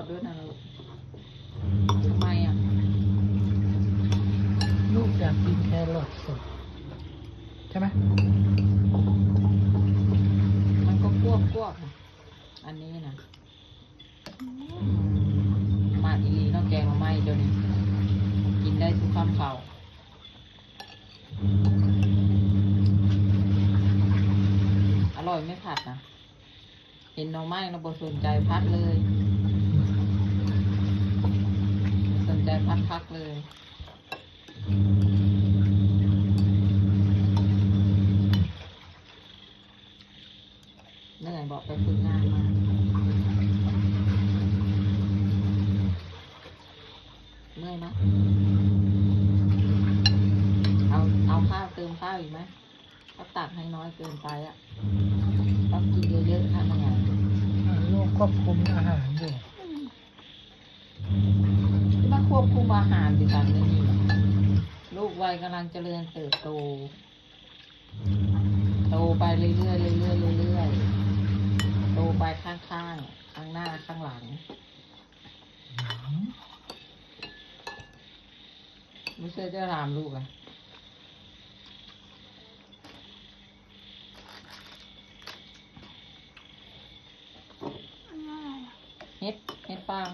ทด้วยนะลูกทำไมอะ ลูกอยากกินแครอทสดใช่ไหมมันก็ควบควบนะอันนี้นะมาอีหลีเนาะแกงมาไหม้เดี๋ยวนี้กินได้ทุกคำเข่าอร่อยไม่ผัดนะเห็นหน้องไม้เราบสนใจพัดเลย สนใจพัดพักเลยเหนื่อยบอกไปฝึกงานมาเมื่อยไหมเอาเอาข้าวเติมข้าวอีกไหมก็ตักให้น้อยเกินไปอะต้องกินเยอะๆทำยังไงอ่าลูกควบคุมอาหารอยู่ วบคุมอาหารดิฉันนี่ลูกวัยกำลังเจริญเติบโต โตไปเรื่อยๆเรื่อยๆเรื่อยๆโตไปข้างๆ ข้างหน้าข้างหลัง ไม่ใช่จะรามลูกอะเฮ็ดเฮ็ดฟาง